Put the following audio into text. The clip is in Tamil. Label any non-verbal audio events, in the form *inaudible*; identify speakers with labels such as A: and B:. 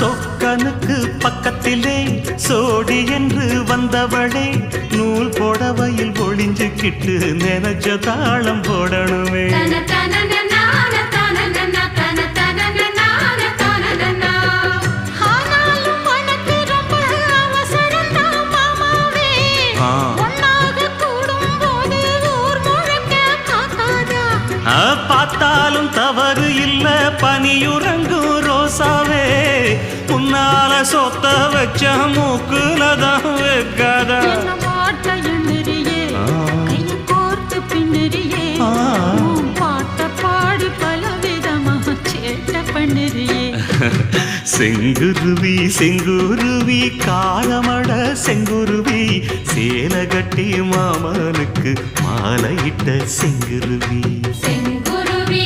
A: சொக்கனுக்கு பக்கத்திலே சோடி என்று வந்தவளே நூல் புடவையில் ஒளிஞ்சுக்கிட்டு நினைச்ச தாளம் போடணுமே.
B: தன தனன நான தனனன
A: சொத்த வச்ச மூக்குல தான் வைக்காத. *laughs* செங்குருவி செங்குருவி காரமட செங்குருவி சேல கட்டி மாமனுக்கு மாலையிட்ட
B: செங்குருவி. செங்குருவி